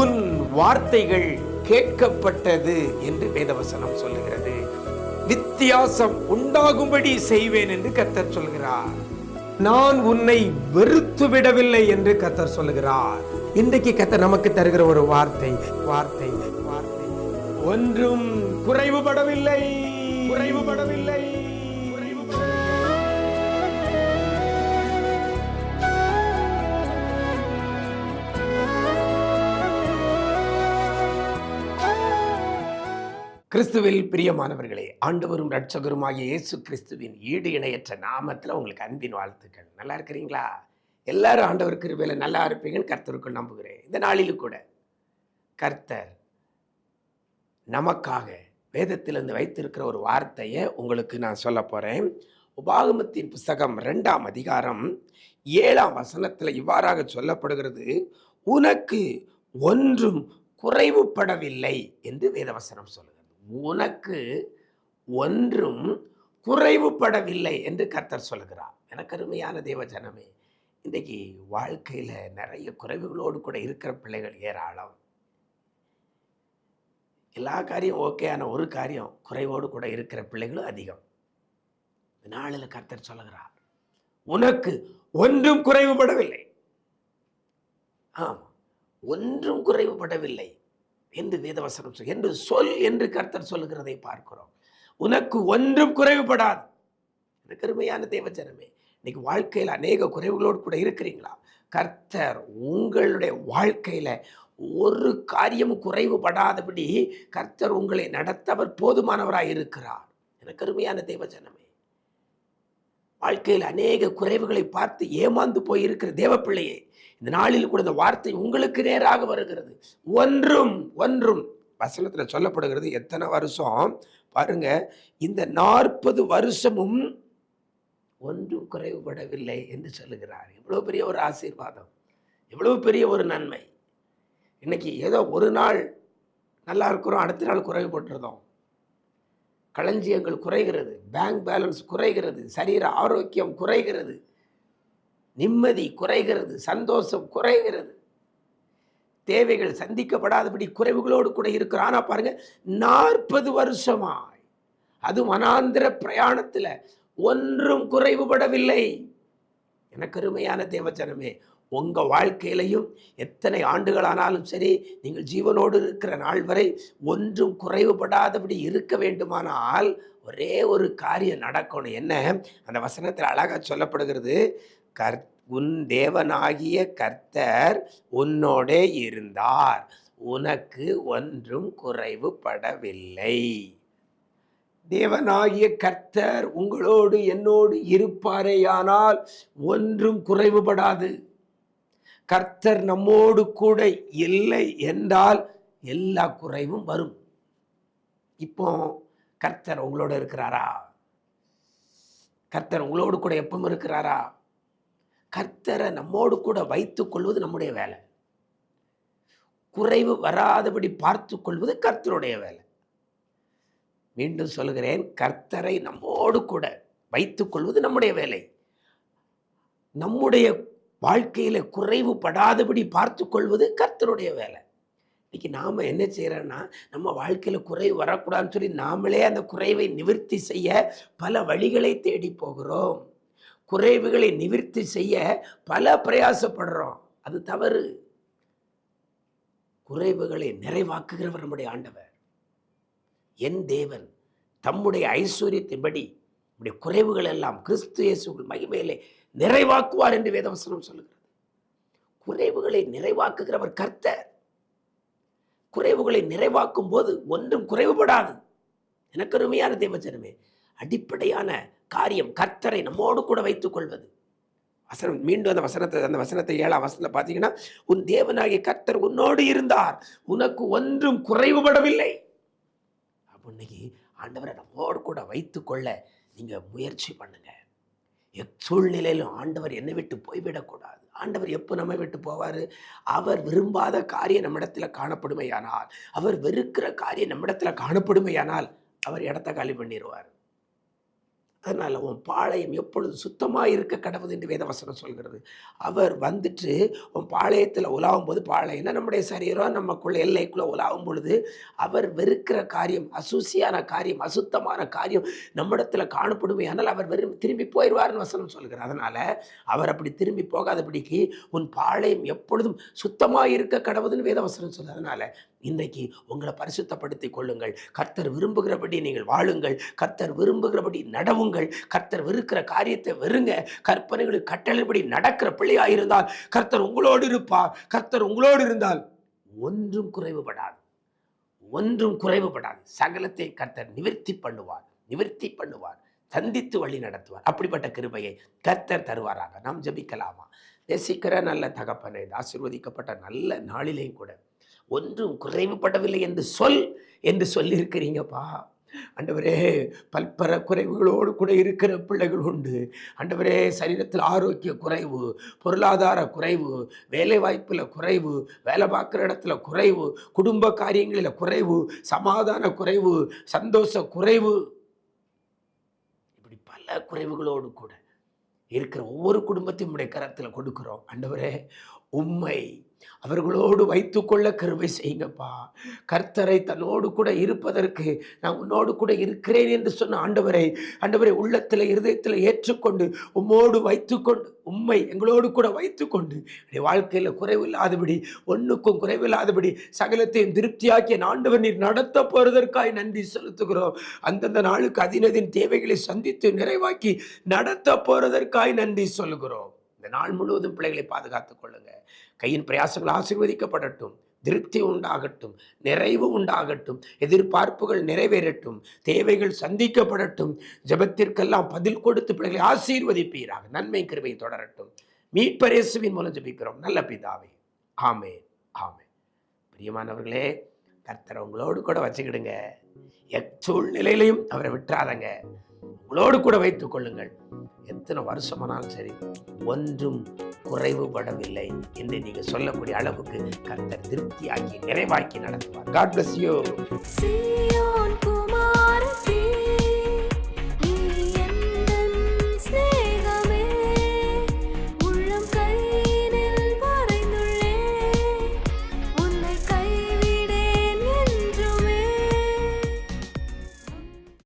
உன் வார்த்தைகள் கேட்கப்பட்டது என்று வேதவசனம் சொல்லுகிறது. வித்தியாசம் உண்டாகும்படி செய்வேன் என்று கத்தர் சொல்கிறார். நான் உன்னை வெறுத்து விடவில்லை என்று கத்தர் சொல்லுகிறார். இன்றைக்கு கத்தர் நமக்கு தருகிற ஒரு வார்த்தை வார்த்தை வார்த்தை. ஒன்றும் குறைவுபடவில்லை குறைவுபடவில்லை. குறைவுபடவில்லை. கிறிஸ்துவில் பிரியமானவர்களே ஆண்டவரும் ரட்சகருமாகிய இயேசு கிறிஸ்துவின் ஈடு இணையற்ற நாமத்தில் உங்களுக்கு அன்பின் வாழ்த்துக்கள். நல்லா இருக்கிறீங்களா? எல்லாரும் ஆண்டவர் கிருபையில் நல்லா இருப்பீங்கன்னு கர்த்தருக்குள் நம்புகிறேன். இந்த நாளிலும் கூட கர்த்தர் நமக்காக வேதத்திலிருந்து வைத்திருக்கிற ஒரு வார்த்தையை உங்களுக்கு நான் சொல்ல போகிறேன் உபாகமத்தின் புஸ்தகம் ரெண்டாம் அதிகாரம் ஏழாம் வசனத்தில் இவ்வாறாக சொல்லப்படுகிறது. உனக்கு ஒன்றும் குறைவுபடவில்லை என்று வேதவசனம் சொல்லுது. உனக்கு ஒன்றும் குறைவுபடவில்லை என்று கர்த்தர் சொல்கிறார் எனக்கு அருமையான தேவ ஜனமே இன்றைக்கி வாழ்க்கையில் நிறைய குறைவுகளோடு கூட இருக்கிற பிள்ளைகள் ஏராளம். எல்லா காரியம் ஓகே ஒரு காரியம் குறைவோடு கூட இருக்கிற பிள்ளைகளும் அதிகம். நாளில் கர்த்தர் சொல்லுகிறார் உனக்கு ஒன்றும் குறைவுபடவில்லை. ஆமாம் ஒன்றும் குறைவுபடவில்லை. என்று வேதவசனம் சொல் என்று சொல் என்று கர்த்தர் சொல்லுகிறதை பார்க்கிறோம். உனக்கு ஒன்றும் குறைவுபடாது. எனக்கு தேவச்சனமே. தேவஜனமே இன்னைக்கு வாழ்க்கையில் அநேக குறைவுகளோடு கூட இருக்கிறீங்களா? கர்த்தர் உங்களுடைய வாழ்க்கையில் ஒரு காரியமும் குறைவுபடாதபடி கர்த்தர் உங்களை நடத்தவர் போதுமானவராக இருக்கிறார். எனக்கு அருமையான தேவஜனமே வாழ்க்கையில் அநேக குறைவுகளை பார்த்து ஏமாந்து போயிருக்கிற தேவப்பிள்ளையே இந்த நாளில் கூட இந்த வார்த்தை உங்களுக்கு நேராக வருகிறது. ஒன்றும் ஒன்றும். வசனத்தில் சொல்லப்படுகிறது எத்தனை வருஷம்? பாருங்க இந்த நாற்பது வருஷமும் ஒன்றும் குறைவுபடவில்லை என்று சொல்லுகிறார். எவ்வளோ பெரிய ஒரு ஆசீர்வாதம். எவ்வளோ பெரிய ஒரு நன்மை. இன்னைக்கு ஏதோ ஒரு நாள் நல்லா இருக்கிறோம் அடுத்த நாள் குறைவுபட்டுறதும் களஞ்சியங்கள் குறைகிறது பேங்க் பேலன்ஸ் குறைகிறது சரீர ஆரோக்கியம் குறைகிறது. நிம்மதி குறைகிறது சந்தோஷம் குறைகிறது. தேவைகள் சந்திக்கப்படாதபடி குறைவுகளோடு கூட இருக்கிறோம். ஆனால் பாருங்க நாற்பது வருஷமாய் அது மனாந்திர பிரயாணத்தில் ஒன்றும் குறைவுபடவில்லை. எனக்கு அருமையான தேவச்சனமே உங்கள் வாழ்க்கையிலையும் எத்தனை ஆண்டுகளானாலும் சரி நீங்கள் ஜீவனோடு இருக்கிற நாள் வரை ஒன்றும் குறைவுபடாதபடி இருக்க வேண்டுமானால் ஒரே ஒரு காரியம் நடக்கணும். என்ன? அந்த வசனத்தில் அழகாக சொல்லப்படுகிறது கர் உன் தேவனாகிய கர்த்தர் உன்னோடே இருந்தார். உனக்கு ஒன்றும் குறைவுபடவில்லை. தேவனாகிய கர்த்தர் உங்களோடு என்னோடு இருப்பாரேயானால் ஒன்றும் குறைவுபடாது. கர்த்தர் நம்மோடு கூட இல்லை என்றால் எல்லா குறைவும் வரும். இப்போ கர்த்தர் உங்களோட இருக்கிறாரா? கர்த்தர் உங்களோடு கூட எப்பவும் இருக்கிறாரா? கர்த்தரை நம்மோடு கூட வைத்துக் கொள்வது நம்முடைய வேலை. குறைவு வராதபடி பார்த்து கொள்வது கர்த்தருடைய வேலை. மீண்டும் சொல்கிறேன் கர்த்தரை நம்மோடு கூட வைத்துக் கொள்வது நம்முடைய வேலை. நம்முடைய வாழ்க்கையில் குறைவுபடாதபடி பார்த்து கொள்வது கர்த்தருடைய வேலை. இன்னைக்கு நாம் என்ன செய்கிறோன்னா நம்ம வாழ்க்கையில் குறைவு வரக்கூடாதுன்னு சொல்லி நாமளே அந்த குறைவை நிவர்த்தி செய்ய பல வழிகளை தேடி போகிறோம். குறைவுகளை நிவர்த்தி செய்ய பல பிரயாசப்படுறோம். அது தவறு. குறைவுகளை நிறைவாக்குகிறவர் நம்முடைய ஆண்டவர். என் தேவன் தம்முடைய ஐஸ்வர்யத்தின்படி நம்முடைய குறைவுகள் எல்லாம் கிறிஸ்து இயேசுகள் மகிமையிலே நிறைவாக்குவார் என்று வேதவசனம் சொல்லுகிறது. குறைவுகளை நிறைவாக்குகிறவர் கர்த்தர். குறைவுகளை நிறைவாக்கும் போது ஒன்றும் குறைவுபடாது. எனக்கு அருமையான தேவச்சனமே அடிப்படையான காரியம் கர்த்தரை நம்மோடு கூட வைத்துக் கொள்வது வசனம் மீண்டும் அந்த வசனத்தை அந்த வசனத்தை ஏழாம் வசனத்தில் பார்த்தீங்கன்னா உன் தேவனாகிய கர்த்தர் உன்னோடு இருந்தார். உனக்கு ஒன்றும் குறைவுபடவில்லை. அப்போ இன்னைக்கு ஆண்டவரை நம்மோடு கூட வைத்துக்கொள்ள நீங்கள் முயற்சி பண்ணுங்க. எச்சூழ்நிலையிலும் ஆண்டவர் என்னை விட்டு போய்விடக்கூடாது. ஆண்டவர் எப்போ நம்ம விட்டு போவார்? அவர் விரும்பாத காரியம் நம்மிடத்தில் காணப்படுமையானால் அவர் வெறுக்கிற காரியம் நம்மிடத்தில் காணப்படுமையானால் அவர் இடத்த காலி பண்ணிடுவார் அதனால் உன் பாளையம் எப்பொழுது சுத்தமாக இருக்க கடவுது என்று வேதவசனம் சொல்கிறது. அவர் வந்துட்டு உன் பாளையத்தில் உலாவும் போது பாளையம்னா நம்முடைய சரீரம்? நமக்குள்ள எல்லைக்குள்ளே உலாவும் பொழுது அவர் வெறுக்கிற காரியம் அசூசியான காரியம் அசுத்தமான காரியம் நம்மிடத்தில் காணப்படுமே ஆனால் அவர் வெறும் திரும்பி போயிடுவார்னு வசனம் சொல்கிறார் அதனால் அவர் அப்படி திரும்பி போகாதபடிக்கு உன் பாளையம் எப்பொழுதும் சுத்தமாக இருக்க கடவுதுன்னு வேதவசனம் சொல்லுது. அதனால் இன்றைக்கு உங்களை பரிசுத்தப்படுத்திக் கொள்ளுங்கள். கர்த்தர் விரும்புகிறபடி நீங்கள் வாழுங்கள். கர்த்தர் விரும்புகிறபடி நடவுங்கள். கர்த்தர் வெறுக்கிற காரியத்தை வெறுங்க. கற்பனைகளுக்கு கட்டளைப்படி நடக்கிற பிள்ளையாக இருந்தால் கர்த்தர் உங்களோடு இருப்பார். கர்த்தர் உங்களோடு இருந்தால் ஒன்றும் குறைவுபடாது. ஒன்றும் குறைவுபடாது. சகலத்தை கர்த்தர் நிவர்த்தி பண்ணுவார். நிவர்த்தி பண்ணுவார். சந்தித்து வழி நடத்துவார். அப்படிப்பட்ட கிருபையை கர்த்தர் தருவாராக. நாம் ஜெபிக்கலாமா? நேசிக்கிற நல்ல தகப்பனை ஆசிர்வதிக்கப்பட்ட நல்ல நாளிலேயும் கூட ஒன்றும் குறைவுபடவில்லை என்று சொல் என்று சொல்லியிருக்கிறீங்கப்பா. அண்டவரே பல்பர குறைவுகளோடு கூட இருக்கிற பிள்ளைகள் உண்டு. அண்டவரே சரீரத்தில் ஆரோக்கிய குறைவு பொருளாதார குறைவு வேலை வாய்ப்பில் குறைவு வேலை பார்க்குற இடத்துல குறைவு குடும்ப காரியங்களில் குறைவு சமாதான குறைவு சந்தோஷ குறைவு. இப்படி பல குறைவுகளோடு கூட இருக்கிற ஒவ்வொரு குடும்பத்தையும் உடைய கரத்தில் கொடுக்குறோம். அண்டவரே உண்மை அவர்களோடு வைத்துக்கொள்ள கருவை செய்யுங்கப்பா. கர்த்தரை தன்னோடு கூட இருப்பதற்கு நான் உன்னோடு கூட இருக்கிறேன் என்று சொன்ன ஆண்டவரை ஆண்டவரை உள்ளத்தில் இருதயத்தில் ஏற்றுக்கொண்டு உம்மோடு வைத்துக்கொண்டு உண்மை எங்களோடு கூட வைத்துக்கொண்டு என்னுடைய வாழ்க்கையில் குறைவில்லாதபடி ஒன்றுக்கும் குறைவில்லாதபடி சகலத்தையும் திருப்தியாக்கி ஆண்டவர் நீர் நடத்த போறதற்காய் நன்றி செலுத்துகிறோம். அந்தந்த நாளுக்கு அதினதின் தேவைகளை சந்தித்து நிறைவாக்கி நடத்த போறதற்காய் நன்றி சொல்கிறோம் இந்த நாள் முழுவதும் பிள்ளைகளை பாதுகாத்துக் கொள்ளுங்கள் கையின் பிரயாசங்கள் ஆசீர்வதிக்கப்படட்டும் திருப்தி உண்டாகட்டும் நிறைவு உண்டாகட்டும் எதிர்பார்ப்புகள் நிறைவேறட்டும் தேவைகள் சந்திக்கப்படட்டும் ஜெபத்திற்கெல்லாம் பதில் கொடுத்து பிள்ளைகளை ஆசீர்வதிப்பீராக. நன்மை கிருபை தொடரட்டும். மீட்பரேசுவின் மூலம் ஜபிக்கிறோம். நல்ல பிதாவே. ஆமே ஆமே பிரியமானவர்களே கர்த்தரவங்களோடு கூட வச்சுக்கிடுங்க. எச்சூழ்நிலையிலையும் அவரை விட்டுறாதங்க. உங்களோடு கூட வைத்துக் கொள்ளுங்கள். எத்தனை வருஷமானாலும் சரி ஒன்றும் குறைவுபடவில்லை என்று நீங்க சொல்லக்கூடிய அளவுக்கு கர்த்தர் திருப்தியாக்கி நிறைவாக்கி நடத்துவார். God bless you